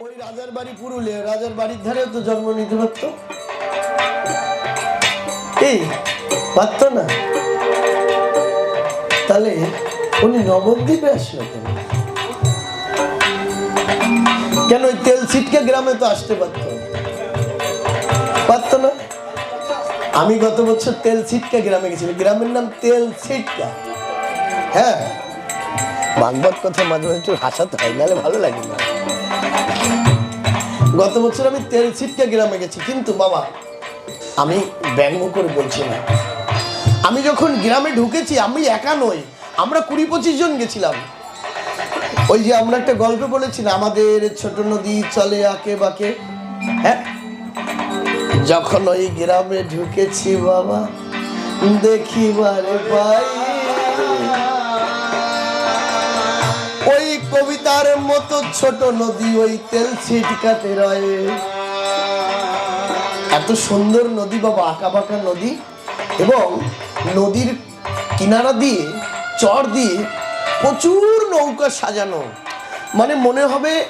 ওই রাজার বাড়ি পুরুলিয়া, রাজার বাড়ির ধারেও তো জন্ম নিতে পারতো। এই, পারতো না। তাহলে উনি নবদ্বীপে আসলো কেন? কেন ওই তেল ছিটকে গ্রামে তো আসতে পারতো? পারতো না? আমি গত বছর তেল ছিটকা গ্রামে গেছিলাম। গ্রামের নাম তেল ছিটকা। হ্যাঁ বাংবত কথা মাঝে মাঝে একটু হাসাতে হয়, নাহলে ভালো লাগে না। গত বছর আমি তেল ছিটকে গ্রামে গেছি, কিন্তু বাবা, আমি ব্যঙ্গ করে বলছি না। আমি যখন গ্রামে ঢুকেছি, আমি একা নই, আমরা কুড়ি পঁচিশ জন গেছিলাম। ওই যে আমরা একটা গল্প বলেছি না আমাদের ছোট নদী চলে আঁকে বাঁকে। হ্যাঁ? যখন ওই গ্রামে ঢুকেছি বাবা দেখিবারে পাই। ওই কবিতার মতো ছোট নদী ওই তেল ছিটকাতে রয়ে। এত সুন্দর নদী বাবা আঁকা বাঁকা নদী। এবং নদীর কিনারা দিয়ে, চর দিয়ে প্রচুর নৌকা সাজানো। মানে মনে হবে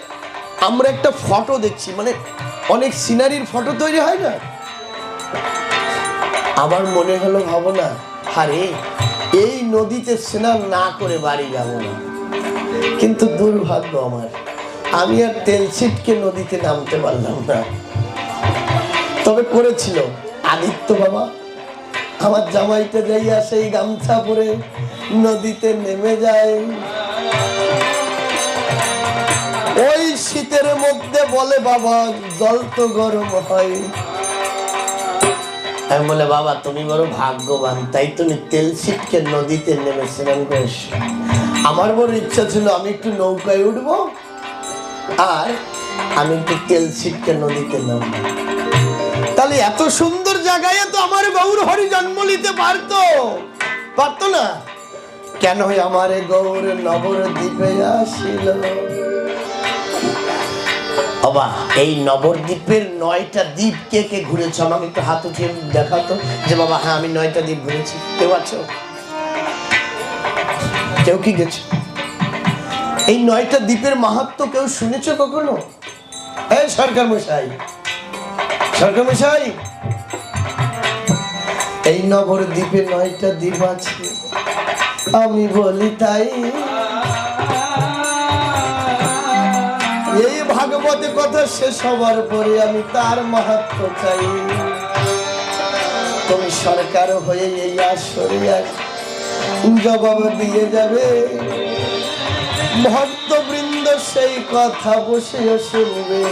আমরা একটা ফটো দেখছি মানে অনেক সিনারির ফটো তৈরি হয় না? আমার মনে হলো ভাবনা, হারে, এই নদীতে স্নান না করে বাড়ি যাব না। কিন্তু দুর্ভাগ্য আমার, আমি আর তেল ছিটকে নদীতে নামতে পারলাম না। তবে করেছিল আদিত্য বাবা। আমার জামাইটা যাইয়া সেই গামছা পরে নদীতে নেমে যায়। ওই শীতের মধ্যে বলে, বাবা, জল তো গরম হয়। আমি বলে বাবা, তুমি বড় ভাগ্যবান, তাই তুমি তেল ছিটকে নদীতে নেমে স্নান করে এসো। আমার বড় ইচ্ছা ছিল আমি একটু নৌকায় উঠবো আর আমি একটু তেল ছিটকে নদীতে নামবো। তাহলে এত সুন্দর জায়গায় তো আমার গৌর হরি জন্ম নিতে পারতো। পারতো না? কেন আমার গৌর নবর দ্বীপে আসিল? বাবা, এই নবদ্বীপের নয়টা দ্বীপ কে কে ঘুরেছ? আমাকে একটু হাত উঠিয়ে দেখাতো যে বাবা হ্যাঁ আমি নয়টা দ্বীপ ঘুরেছি। কেউ আছো? কেউ কি গেছে? এই নয়টা দ্বীপের মাহাত্ম কেউ শুনেছ কখনো? এই সরকার মশাই সরকার মশাই, এই নগর দ্বীপে নয়টা দ্বীপ আছে। আমি বলি তাই। এই ভাগবতে কথা শেষ হবার পরে আমি তার মাহাত্ম চাই। তুমি সরকার হয়ে এই আসরে আস জবাব দিয়ে যাবে। ভক্তবৃন্দ সেই কথা বসে শুনবে।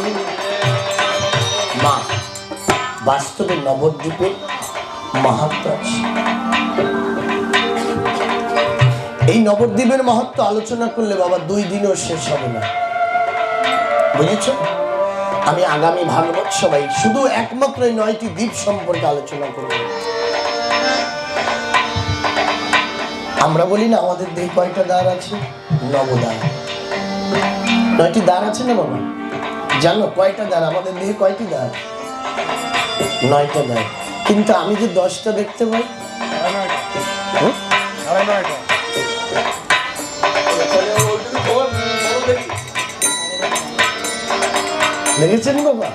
মা, বাস্তবে নবদ্বীপের মাহাত্ম আছে। এই নবদ্বীপের মাহাত্ম আলোচনা করলে বাবা দুই দিনও শেষ হবে না। বুঝেছ? আমি আগামী ভাগবত সবাই শুধু একমাত্র নয়টি দ্বীপ সম্পর্কে আলোচনা করব। আমরা বলি না, আমাদের দেহ কয়টা দ্বার আছে? নবদ্বার নয়টি দ্বার আছে না বাবা? জানো, কয়টা দ্বার? আমাদের দেহে কয়টি দ্বার? নয়টা দ্বার। কিন্তু আমি যে দশটা দেখতে পাই? দেখেছেন বাবা?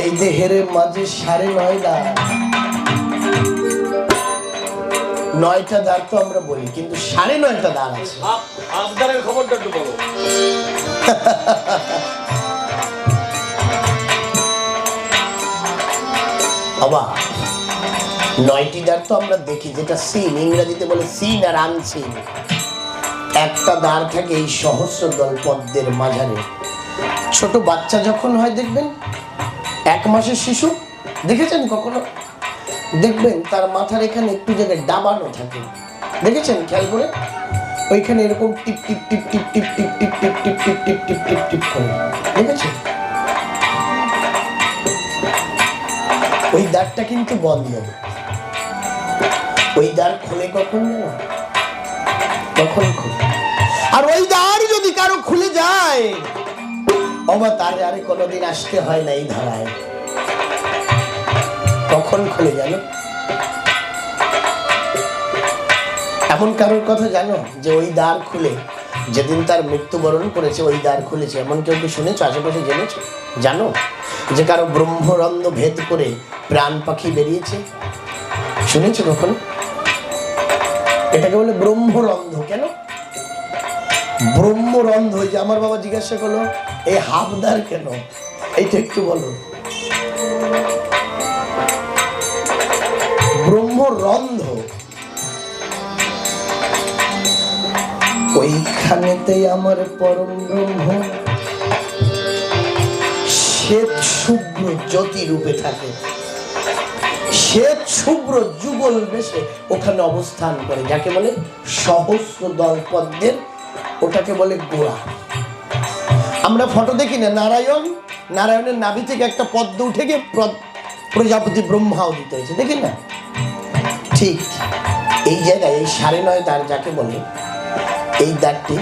এই দেহের মাঝে সাড়ে নয় দ্বার। নয়টা দ্বার তো আমরা বলি কিন্তু সাড়ে নয়টা দ্বার আছে। আপনাদের খবরটা একটু বলো। বাবা নয়টি দ্বার তো আমরা দেখি যেটা সিন ইংরাজিতে বলে সিন আর আনসিন। একটা দ্বার থাকে এই সহস্র দল পদ্মের মাঝারে। ছোট বাচ্চা যখন হয় দেখবেন? এক মাসের শিশু। দেখেছেন কখনো? দেখবেন তার মাথার এখানে একটু জায়গায় ডাবানো থাকে দেখেছেন খেয়াল করে ওইখানে এরকম টিপ টিপ টিপ টিপ টিপ টিপ টিপ টিপ টিপ টিপ টিপ টিপ টিপ টিপ করে দেখেছেন ওই দ্বারটা কিন্তু বন্ধ ওই দ্বার খুলে কখন কখন খুলে আর ওই দ্বার যদি কারও খুলে যায় অবা তারে আরে কোনোদিন আসতে হয় না এই ধারায় কখন খুলে জানো এমন কারোর কথা জানো যে ওই দ্বার খুলে, যেদিন তার মৃত্যুবরণ করেছে ওই দ্বার খুলেছে। এমন কেউ কি শুনেছো, আশেপাশে জেনেছো? জানো যে কারও ব্রহ্মরন্ধ্র ভেদ করে প্রাণ পাখি বেরিয়েছে? শুনেছো কখনো? এটাকে বলে ব্রহ্মরন্ধ কেন? ব্রহ্মরন্ধ যে আমার বাবা জিজ্ঞাসা করল এই হাফদার কেন? এইটা একটু বলো। ব্রহ্মরন্ধ্র ওইখানেতেই আমার পরম ব্রহ্ম। শ্বেত শুভ্র জ্যোতি রূপে থাকে। শ্বেত শুভ্র যুগল বেশে ওখানে অবস্থান করে, যাকে বলে সহস্র দল পদ্মের, ওটাকে বলে গোড়া। আমরা ফটো দেখি না, নারায়ণ? নারায়ণের নাভি থেকে একটা পদ্ম উঠে গিয়ে প্রজাপতি ব্রহ্মা উদিত হয়েছে, দেখি না? ঠিক এই জায়গায়, এই সাড়ে নয় দ্বার যাকে বলে, এই দাঁতটি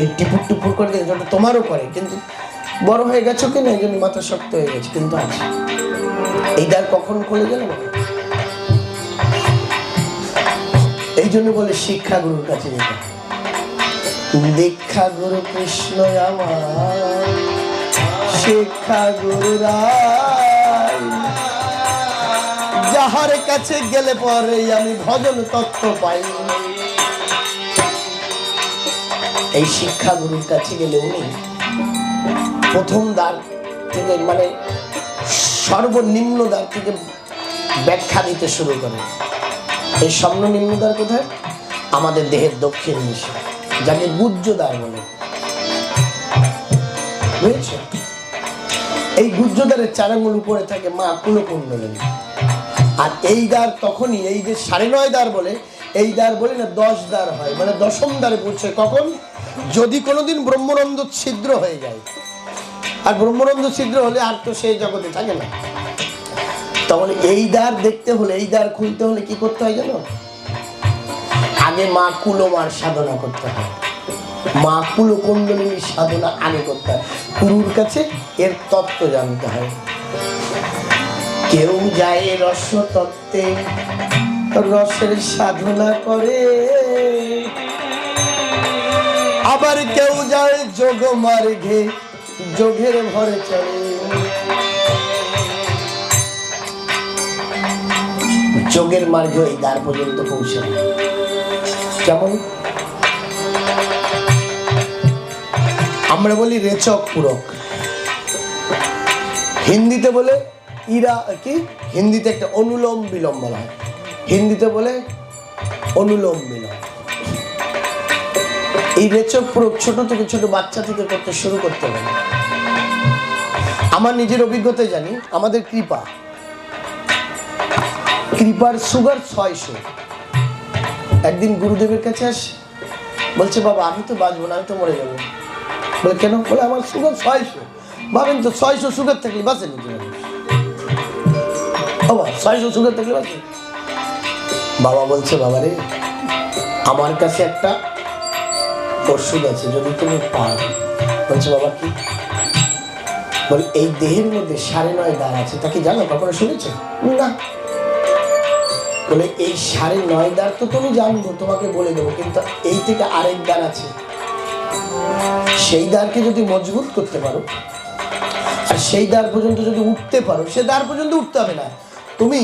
এই টিপুর টুপুর করে যেটা তোমারও করে, কিন্তু বড় হয়ে গেছো কিনা? এই জন্য মাথা শক্ত হয়ে গেছে, কিন্তু আছে এই দ্বার কখন খুলে গেল? না এই জন্য বলে শিক্ষা গুরুর কাছে যেতে দীক্ষা গুরু কৃষ্ণ আমার, শিক্ষা গুরু রায় যাহার কাছে গেলে পরে আমি ভজন তত্ত্ব পাই। এই শিক্ষা গুরুর কাছে গেলে উনি প্রথম দ্বার থেকে মানে সর্বনিম্ন দ্বার থেকে ব্যাখ্যা দিতে শুরু করে। এই সর্বনিম্ন দ্বার কোথায়? আমাদের দেহের দক্ষিণ দিশে, যাকে গুজ্জ দ্বার বলে। বুঝেছ? এই গুজ্জদ্বারের চার আঙুল উপরে থাকে মা কুলকুণ্ডলিনী। আর এই দ্বার তখনই, এই যে সাড়ে নয় দ্বার বলে, এই দ্বার বলে না দশ দ্বার হয় মানে দশম দ্বারে পৌঁছে কখন? যদি কোনোদিন ব্রহ্মনন্দ ছিদ্র হয়ে যায়। আর ব্রহ্মনন্দ ছিদ্র হলে আর তো সেই জগতে থাকে না। তখন এই দ্বার দেখতে হলে, এই দ্বার খুলতে হলে কি করতে হয় জানো? আগে মা কুলমার সাধনা করতে হয়। মা কুলকুণ্ডলিনীর সাধনা আগে করতে হয়। গুরুর কাছে এর তত্ত্ব জানতে হয়। কেউ যায় রস তত্ত্বে রসের সাধনা করে। আবার কেউ যায় যোগ মার্গে, যোগের ভরে চলে। যোগের মার্গে ওই দ্বার পর্যন্ত পৌঁছায়। কেমন? আমরা বলি রেচক পূরক। হিন্দিতে বলে ইরা কি? হিন্দিতে একটা অনুলোম বিলোম বলা হয়। হিন্দিতে বলে অনুলোম বিলোম। এই রেচক প্রয়োগ ছোট থেকে ছোট বাচ্চা থেকে করতে শুরু করতে হবে। আমার নিজের অভিজ্ঞতায় জানি, আমাদের কৃপা। কৃপার সুগার ছয়শো। একদিন গুরুদেবের কাছে আসে, বলছে, বাবা, আমি তো বাঁচবো না, আমি তো মরে যাব। বলে, কেন? বলে, আমার সুগার ছয়শো। ভাবেন তো, ছয়শো সুগার থাকলে বাঁচে নাকি মানুষ? বাবা বলছে, বাবা রে, আমার কাছে একটা ওষুধ আছে, যদি তুমি পাও বলছে, বাবা, কি? বলে, এই দেহের মধ্যে সাড়ে নয় দ্বার আছে তাকে জানো? কখনো শুনেছো? না। বলে, এই সাড়ে নয় দ্বার তো তুমি জানব, তোমাকে বলে দেবো, কিন্তু এই থেকে আরেক দ্বার আছে। সেই দ্বারকে যদি মজবুত করতে পারো, আর সেই দ্বার পর্যন্ত যদি উঠতে পারো, সে দ্বার পর্যন্ত উঠতে হবে না। তুমি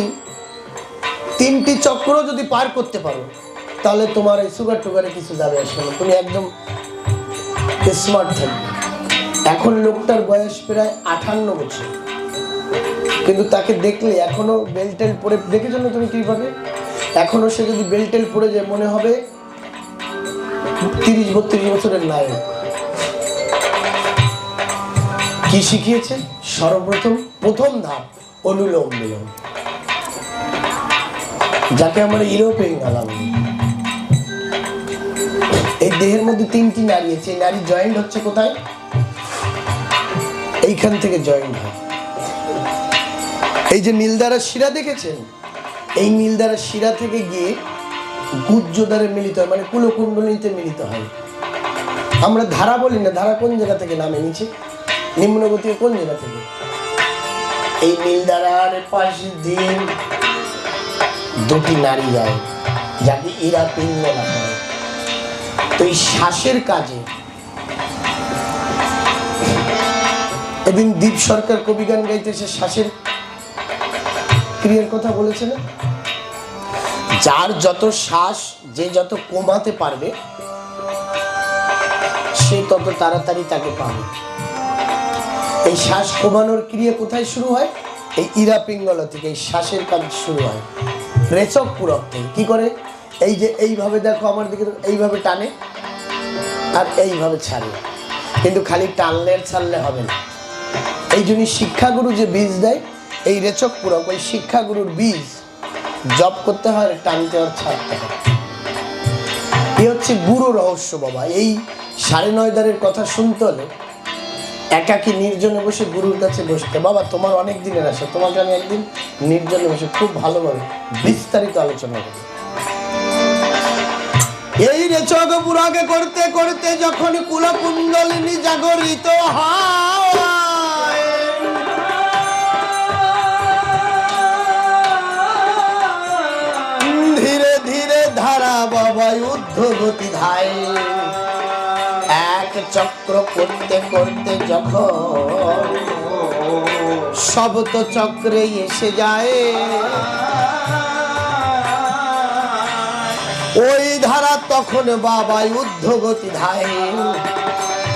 তিনটি চক্র যদি পার করতে পারো, তাহলে তোমার এই সুগার টুগারে কিছু যাবে আসবে না। তুমি একদম স্মার্ট থাকবে। এখন লোকটার বয়স প্রায় আঠান্ন বছর। কিন্তু তাকে দেখলে এখনও বেলটেল পরে, দেখেছ না তুমি কীভাবে? এখনও সে যদি বেলটেল পরে যায়, মনে হবে তিরিশ, বত্রিশ বছরের নায়ক। কি শিখিয়েছে? সর্বপ্রথম, প্রথম ধাপ, অনুলোম বিলোম। যাকে আমরা ইউরোপিয়ান গালাম এই দেহের মধ্যে তিনটি নারী আছে। এই নারী জয়েন্ট হচ্ছে কোথায়? এইখান থেকে জয়েন্ট হয়। এই যে নীলদারা শিরা দেখেছেন? এই নীলদারা শিরা থেকে গিয়ে গুজ্জদারে মিলিত হয় মানে কুলকুণ্ডলিতে মিলিত হয়। আমরা ধারা বলি না, ধারা কোন জায়গা থেকে নামে নিচে? নিম্নগতি কোন জায়গা থেকে? এই নীলদারার পাশ দিয়ে দুটি নারী যায়। যাতে এরা পিঙ্গ না করে। তো এই শ্বাসের কাজে এদিন দীপ সরকার কবি গান গাইতে সে শ্বাসের ক্রিয়ার কথা বলেছে না যার যত শ্বাস, যে যত কমাতে পারবে, সে তত তাড়াতাড়ি তাকে পাবে। এই শ্বাস কমানোর ক্রিয়া কোথায় শুরু হয়? এই ইরা পিঙ্গলা থেকে এই শ্বাসের কাজ শুরু হয়। রেচক থেকে কি করে? এই যে এইভাবে দেখো আমার দিকে, এইভাবে টানে আর এইভাবে ছাড়ে। কিন্তু খালি টানলে ছাড়লে হবে না। এই জন্য শিক্ষাগুরু যে বীজ দেয়, এই রেচক পুরক, ওই শিক্ষাগুরুর বীজ জব করতে হয় টানতে আর ছাড়তে হয়। এই হচ্ছে গুরু রহস্য বাবা। এই সাড়ে নয় দ্বারের কথা শুনতে হলে একাকি নির্জনে বসে গুরুর কাছে বসতে, বাবা তোমার অনেক দিনের আসে তোমাকে আমি একদিন নির্জনে বসে খুব ভালোভাবে বিস্তারিত আলোচনা করি এই রেচক পুরাকে করতে করতে যখন কুলকুণ্ডলিনী জাগরিত ধীরে ধীরে ধারা বাবায় ঊর্ধ্বগতি ধায়। চক্র করতে করতে যখন শব্দ চক্রে এসে যায়। ওই ধারা তখন বাবাই ঊর্ধ্বগতি ধায়।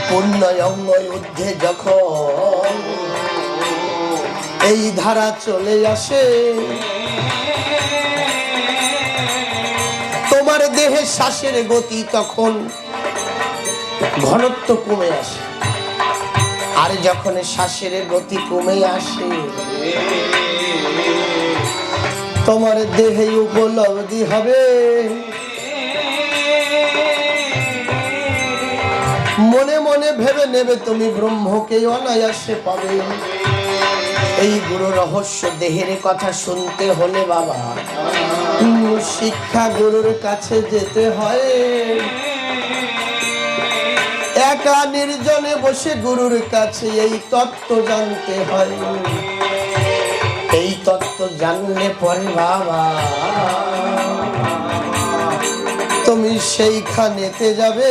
পুণ্যঙ্গ ঊর্ধ্বে যখন এই ধারা চলে আসে, তোমার দেহে শ্বাসের গতি তখন ঘনত্ব কমে আসে। আর যখন শ্বাসের গতি কমে আসে, তোমার দেহে উপলব্ধি হবে। মনে মনে ভেবে নেবে তুমি ব্রহ্মকে অনায়াসে পাবে। এই গুরু রহস্য দেহের কথা শুনতে হলে বাবা, শিক্ষা গুরুর কাছে যেতে হয়। একা নির্জনে বসে গুরুর কাছে এই তত্ত্ব জানতে হয়। এই তত্ত্ব জানলে পরে বাবা, তুমি সেইখানেতে যাবে।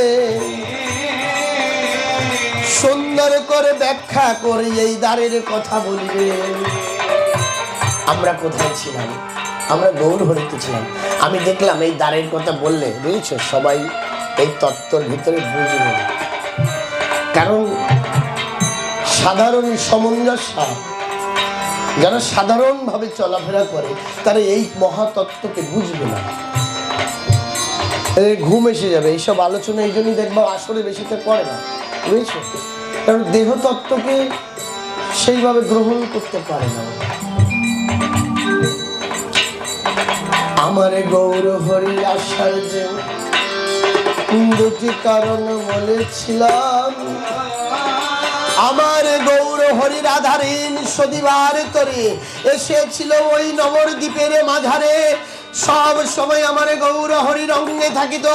সুন্দর করে ব্যাখ্যা করে এই দ্বারের কথা বলবে। আমরা কোথায় ছিলাম? আমরা গৌর হরিতে ছিলাম। আমি দেখলাম এই দ্বারের কথা বললে, বুঝেছ? সবাই এই তত্ত্বর ভিতরে বুঝবে। না কারণ সাধারণ সামঞ্জস্য, যারা সাধারণভাবে চলাফেরা করে, তারা এই মহাতত্ত্বকে বুঝবে না। ঘুম এসে যাবে, এইসব আলোচনা এই জন্যই দেখবা আসলে বেশিতে করে না। বুঝেছ? কারণ দেহতত্ত্বকে সেইভাবে গ্রহণ করতে পারে না। আমার গৌর হরি আসার যে দুটি কারণ বলেছিলাম। আমার গৌর হরির আধারীন সদিবার তরে এসেছিল ওই নবরদ্বীপের মাঝারে। সব সময় আমার গৌর হরির অঙ্গে থাকিত।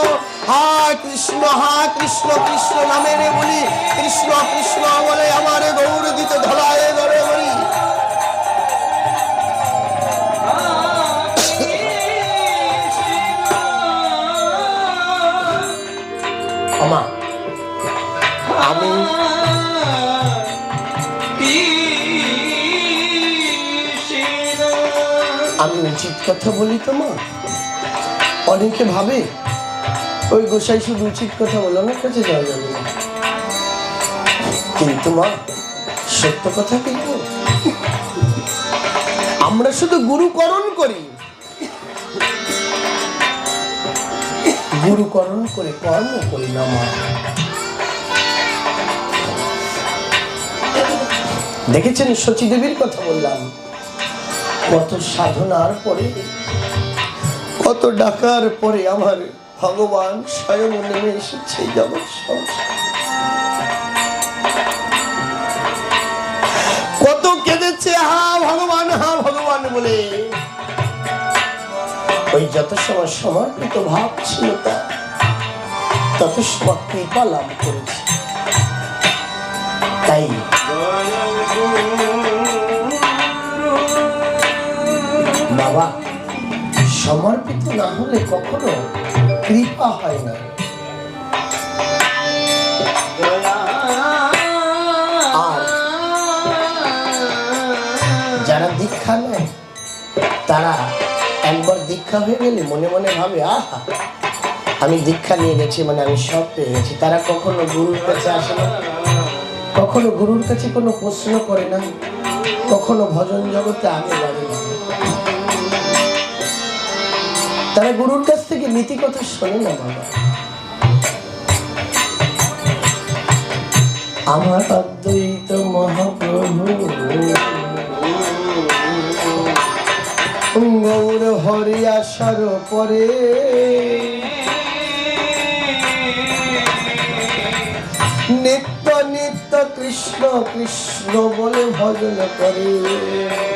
হা কৃষ্ণ হা কৃষ্ণ কৃষ্ণ নামের বলি। কৃষ্ণ কৃষ্ণ বলে আমার গৌর দিত ধলায় গরে আমি উচিত কথা বলি তো মা? অনেকে ভাবে, ওই গোসাই শুধু উচিত কথা বলো না কাছে যাওয়া যাবে না। কিন্তু মা, সত্য কথা কিন্তু আমরা শুধু গুরুকরণ করি। গুরুকরণ করে কর্ম করি না মা। দেখেছেন সচিদেবীর কথা বললাম। কত সাধনার পরে, কত ডাকার পরে আমার ভগবান স্বয়ং নেমে এসেছে জগৎ কত কেঁদেছে, হা ভগবান হা ভগবান বলে। ওই যত সময় সমর্পিত ভাব ছিল তা, তত সময় কৃপা লাভ করেছে। তাই বাবা, সমর্পিত না হলে কখনো কৃপা হয় না। আর দীক্ষা নেয়, তারা একবার দীক্ষা হয়ে গেলে মনে মনে ভাবে, আহা, আমি দীক্ষা নিয়ে গেছি মানে আমি সব পেয়ে গেছি। তারা কখনো গুরুর কাছে আসে না। কখনো গুরুর কাছে কোনো প্রশ্ন করে না। কখনো ভজন জগতে আগে বাড়ে না। তারা গুরুর কাছ থেকে নীতি কথা শোনে না বাবা। আমার অদ্বৈত মহাপ্রভু। গৌর হরি আসার পরে। নিত্য নিত্য কৃষ্ণ কৃষ্ণ বলে ভজন করে।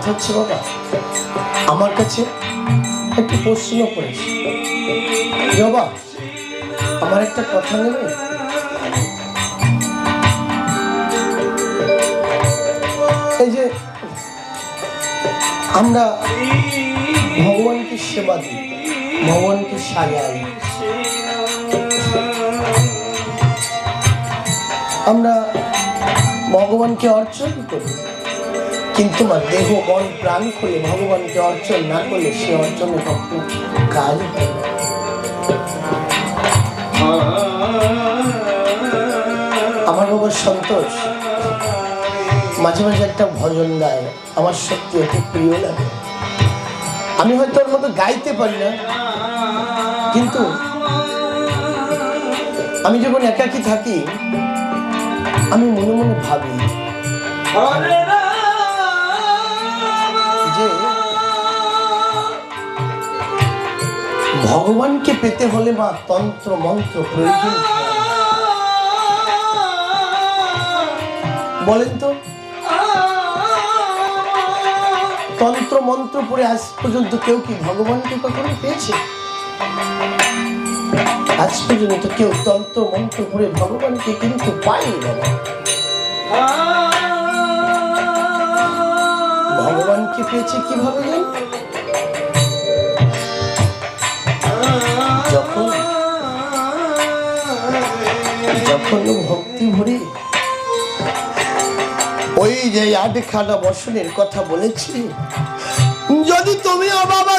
কথা হচ্ছে বাবা আমার কাছে একটু প্রশ্ন করেছে। বাবা আমার একটা কথা নেবে? এই যে আমরা ভগবানকে সেবা দিই, ভগবানকে সাজাই আমরা ভগবানকে অর্চন করি। কিন্তু আমার দেহ, মন, প্রাণ খুলে ভগবানকে অর্চন না করলে সে অর্চনে কখনো কাজ। আমার বাবা সন্তোষ মাঝে মাঝে একটা ভজন গায়, আমার সত্যি অতি প্রিয় লাগে আমি হয়তো ওর মতো গাইতে পারি না, কিন্তু আমি যখন একাকি থাকি, আমি মনে মনে ভাবি ভগবানকে পেতে হলে মা তন্ত্র, মন্ত্র প্রয়োজন। বলেন তো। তন্ত্র, মন্ত্র পড়ে আজ পর্যন্ত কেউ কি ভগবানকে কখনো পেয়েছে? আজ পর্যন্ত কেউ তন্ত্র, মন্ত্র পড়ে ভগবানকে কিন্তু পায়নি বাবা। ভগবানকে পেয়েছে কীভাবে জান ওই যে আটখানা বসনের কথা বলেছি। যদি বাবা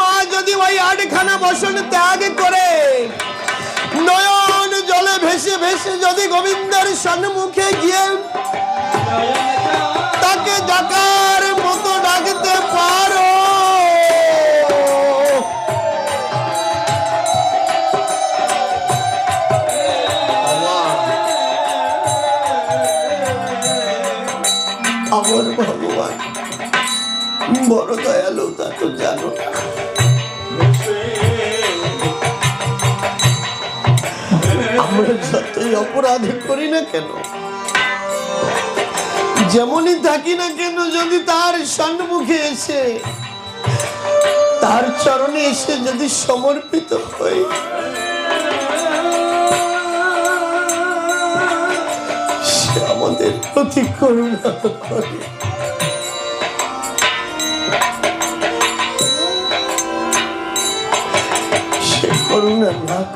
মা যদি ওই আটখানা বসন ত্যাগ করে, নয়ন জলে ভেসে ভেসে যদি গোবিন্দের সন্মুখে গিয়ে তাকে ডাকার মতো ডাকতে পারো বড় দয়ালু, তা তো জানো আমরা যতই অপরাধ করি না কেন, যেমনই থাকি না কেন, যদি তার সম্মুখে এসে, তার চরণে এসে যদি সমর্পিত হই, সে আমাদের প্রতি করুণা করে।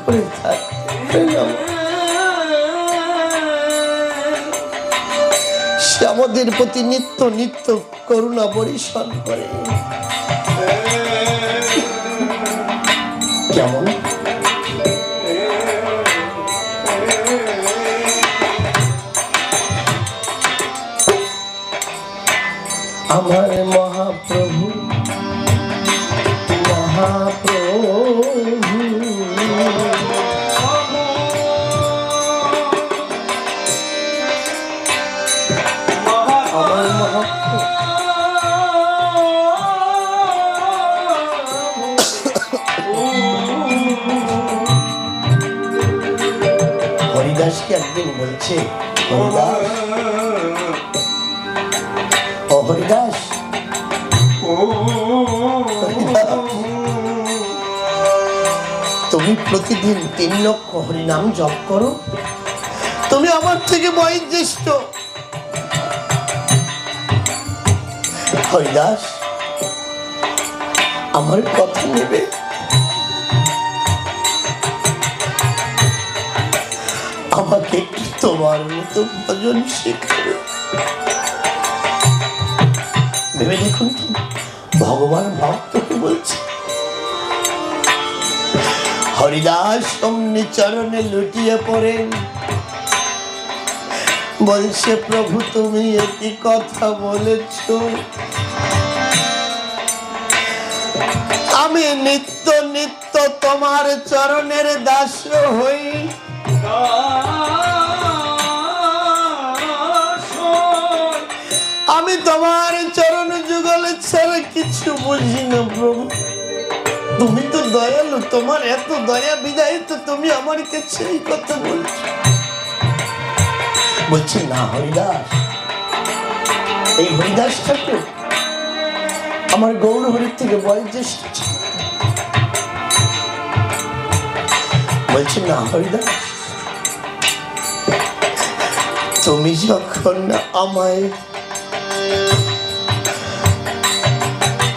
করে আমাদের প্রতি নিত্য নিত্য করুণা পরিশন করে। কেমন? আমার মহাপ্রভু আছে? হরিদাস? ও হরিদাস? তুমি প্রতিদিন তিন লক্ষ হরিনাম জপ করো? তুমি আমার থেকে বয়োজ্যেষ্ঠ। হরিদাস, আমার কথা নেবে? তোমার মতো ভজন শেখাবে। ভেবে দেখুন তো, ভগবান ভক্তকে বলছে হরিদাস অমনি চরণে লুটিয়ে পড়েন বলছে প্রভু তুমি একটি কথা বলেছ। আমি নিত্য নিত্য তোমার চরণের দাস হই। আমি তোমার চরণ যুগল ছাড়া কিছু বুঝি না, প্রভু তুমি তো দয়ালু, তোমার এত দয়া বিদায় তো তুমি আমার কাছে এই কথা বলছো বলছি, না, হরিদাস, এই হরিদাস ঠাকুর আমার গৌর হরির থেকে বয়োজ্যেষ্ঠ। বলছি, না, হরিদাস, তুমি যখন আমায়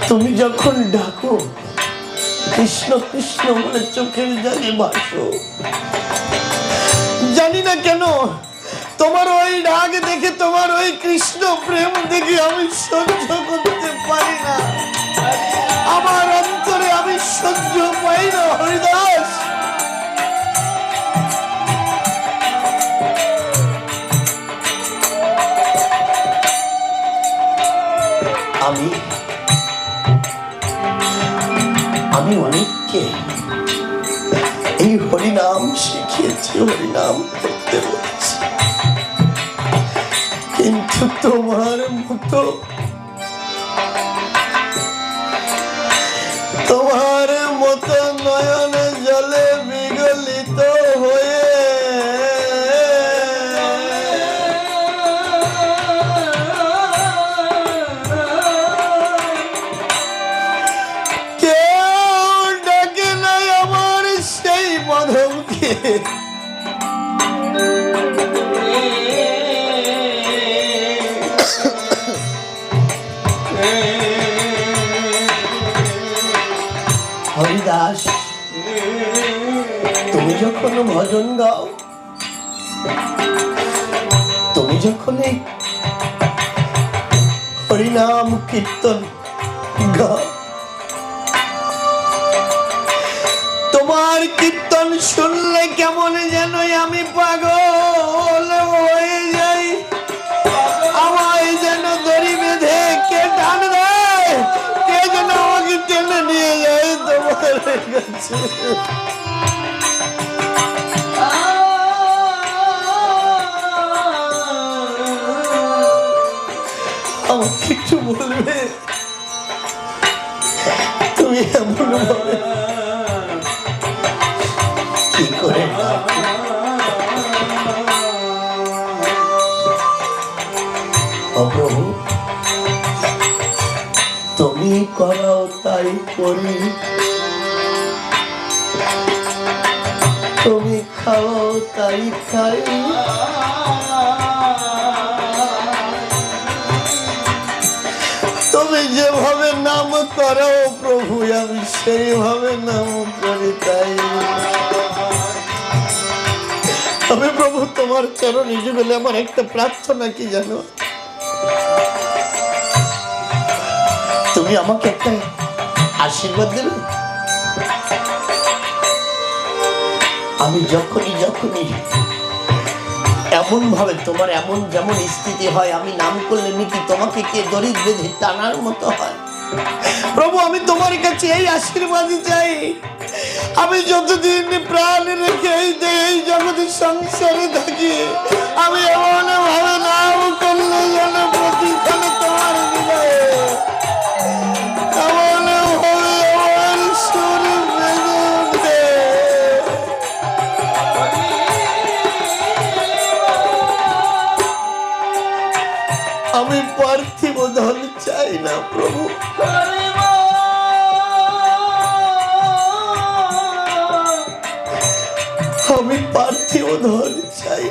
তুমি যখন ডাকো, কৃষ্ণ কৃষ্ণ বলে চোখের জলে বাসো। জানি না কেন, তোমার ওই ডাক দেখে, তোমার ওই কৃষ্ণ প্রেম দেখে আমি সহ্য করতে পারি না। আমার অন্তরে আমি সহ্য পাই না, হরিদাস। আমি অনেককে এই হরিনাম শিখিয়েছি হরিনাম করতে বলেছি। কিন্তু তোমার মতো ভজন তুমি যখন হরিনাম কীর্তন তোমার কীর্তন শুনলে কেমন যেন আমি পাগল হয়ে যাই। আমায় যেন দড়ি বেঁধে কে টান দেয়, কে যেন আমাকে টেনে নিয়ে যায় তোমার কাছে। একটু বলবে? তুমি এমন কি করে? প্রভু, তুমি করাও তাই করি। তুমি খাও তাই খাই। সেইভাবে নাম করি তবে প্রভু, তোমার চরণ যুগলে আমার একটা প্রার্থনা কি জানো? তুমি আমাকে একটা আশীর্বাদ দেবে? আমি যখনই যখনই এমন ভাবে তোমার এমন যেমন স্থিতি হয়, আমি নাম করলে নাকি তোমাকে কে দরিদ বেঁধে টানার মতো হয়? প্রভু, আমি তোমার কাছে এই আশীর্বাদই চাই। আমি যতদিন প্রাণ রেখে এই দে- এই জগতে সংসারে থাকি, আমি এমন ভাবে নাম করলে যেন প্রতিক্ষণে তোমার আমি পার্থিব ধন চাই না, প্রভু পার্থিব ধন চাই।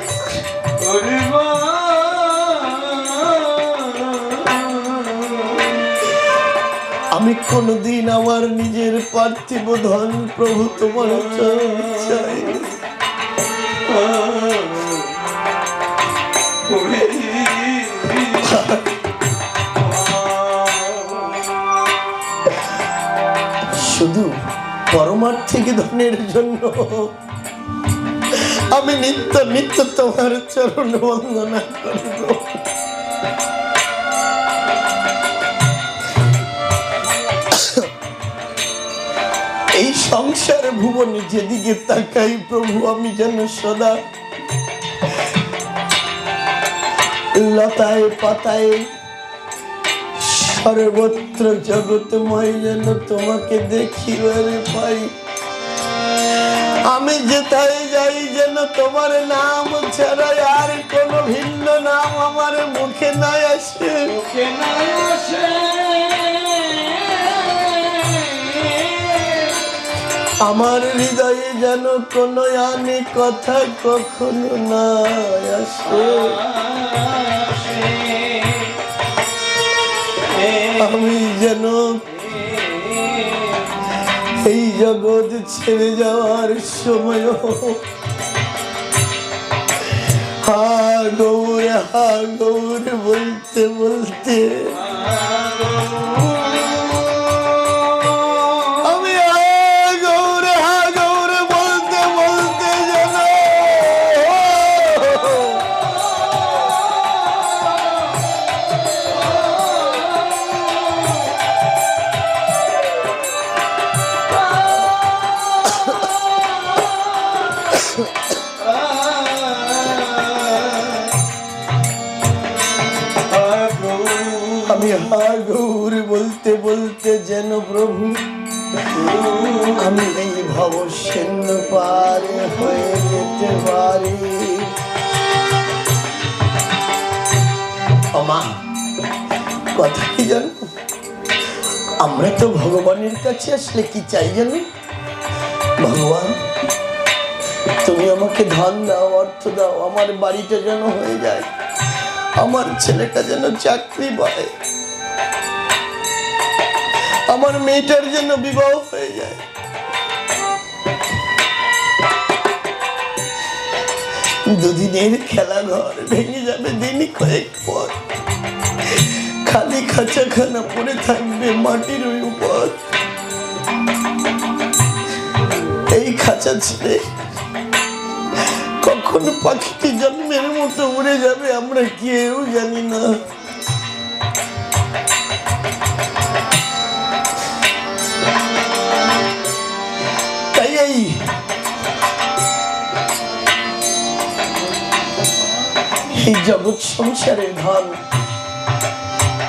আমি কোনদিন আমার নিজের পার্থিব ধন প্রভু তোমার চাই পরমার্থিক ধনের জন্য। আমি নিত্য নিত্য তোমার চরণ বন্দনা করিব। এই সংসার ভুবনে যেদিকে তাকাই প্রভু, আমি যেন সদা লতায় পাতায় সর্বত্র জগৎময় যেন তোমাকে দেখিবারে পাই আমি যেথায় যাই যেন তোমার নাম ছাড়া আর কোন ভিন্ন নাম আমার মুখে নাই আসে। আমার হৃদয়ে যেন কোন আমি কথা কখনো না আসে। আমি যেন এই জগৎ ছেড়ে যাওয়ার সময় হা গৌর হা গৌর বলতে বলতে বলতে বলতে যেন প্রভু, আমি এই পার হয়ে যেতে পারি। আমা কথা কি জানো? আমরা তো ভগবানের কাছে আসলে কি চাই জানো? ভগবান, তুমি আমাকে ধন দাও, অর্থ দাও, আমার বাড়িটা যেন হয়ে যায়, আমার ছেলেটা যেন চাকরি পায়। আমার মেয়েটার জন্য বিবাহ হয়ে যায়। দুদিনের খেলা ঘর ভেঙে যাবে দিনই কয়েক পর। খালি খাঁচাখানা পড়ে থাকবে মাটির ওই উপর। এই খাঁচা ছেড়ে কখন পাখিটি জন্মের মতো উড়ে যাবে আমরা কেউ জানি না। এই জগৎ সংসারের ধন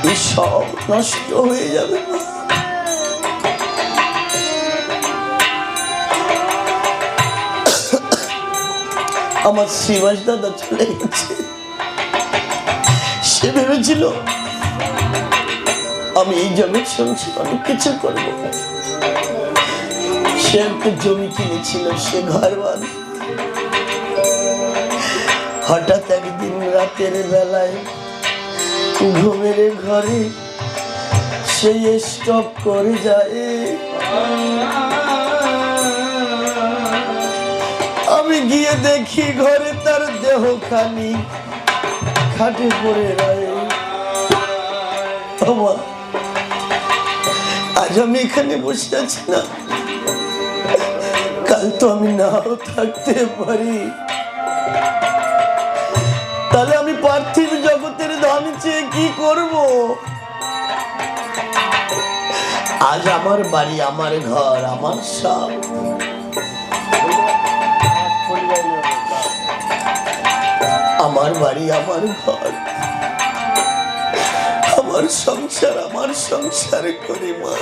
এই সব নষ্ট হয়ে যাবে আমার শ্রীবাস দাদা চলে গেছে। সে ভেবেছিল, আমি এই জগৎ সংসার অনেক কিছু করব সে একটা জমি কিনেছিল, সে ঘর বাঁধ হঠাৎ রাতের বেলায় ঘুমের ঘরে সে স্টপ করে যায়। আমি গিয়ে দেখি ঘরে তার দেহ খানি খাটে পড়ে রয়ে। আজ আমি এখানে বসে আছি না। কাল তো আমি নাও থাকতে পারি। তাহলে কি করব? আজ আমার বাড়ি, আমার ঘর, আমার সব। আমার বাড়ি, আমার ঘর। আমার সংসার আমার সংসার করে মা।